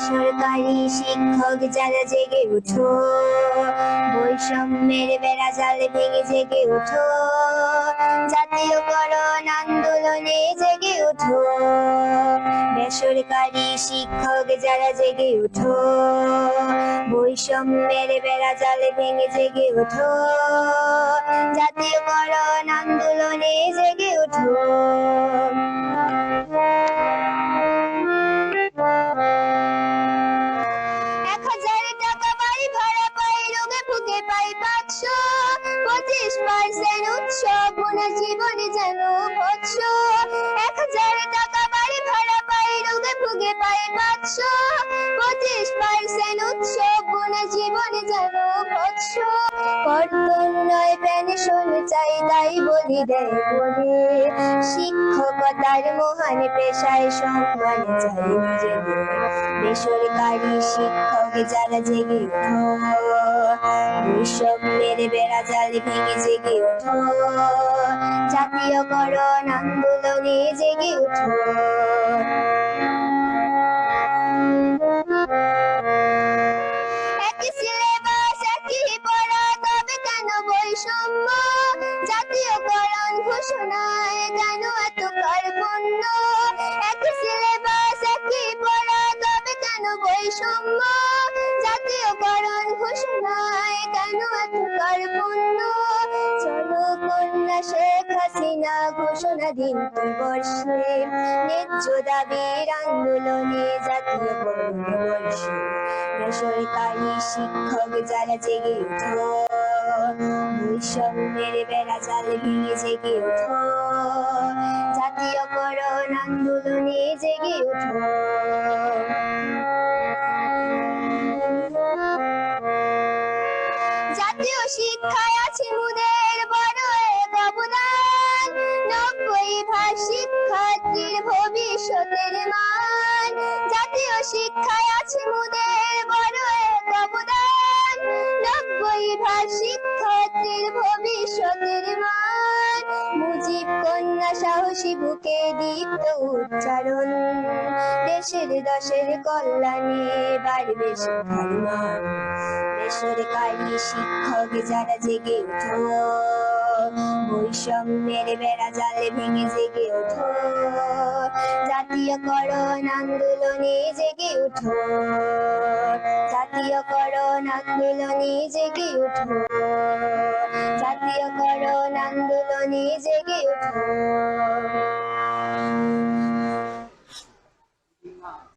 বেসরকারি শিক্ষক যারা জেগে উঠো, বৈষম্যের বেড়া জালে ভেঙে জেগে উঠো জাতীয়করণ আন্দোলনে জেগে উঠো। বেসরকারি শিক্ষক যারা জেগে উঠো, বৈষম্যের বেড়া জালে ভেঙে জেগে উঠো ওনার জীবনে যেন বৎস এক হাজার টাকা বাড়ি ভাড়া পাই রোগে ভুগে পাই পাঁচশো পার্সেন্ট ওনার জীবনে যেন বৎস কর্তন নয় চাই, তাই বলি দেয় বলে। শিক্ষকতার মহান পেশায় সম্মান চাই বেসরকারি শিক্ষক যারা জেগে উঠো বৈষম্যের বেড়া জাল ভেঙে জেগে উঠো জাতীয়করণ আন্দোলনে জেগে কেন বৈষম্য? জাতীয়করণ ঘোষণায় কেন এত কার্পণ্য একই সিলেবাস একই পড়া, তবে কেন বৈষম্য? শেখ হাসিনা ঘোষণা দিন বর্ষে দাবির আন্দোলনে বর্ষে বেসরকারি শিক্ষক যারা জেগে বৈষম্যের বেড়া জাল ভেঙে জেগে জাতীয়করণ আন্দোলনে জেগে উঠো জাতীয় শিক্ষায় সাহসী বুকে দীপ্ত উচ্চারণ। দেশের দশের কল্যাণে বাড়বে শিক্ষার বেসরকারি শিক্ষক যারা জেগে উঠো বৈষম্যের বেড়া জালে ভেঙে জেগে উঠো জাতীয়করণ আন্দোলনে জেগে উঠো। জাতীয়করণ আন্দোলনে জেগে উঠো। জাতীয়করণ আন্দোলনে জেগে উঠো।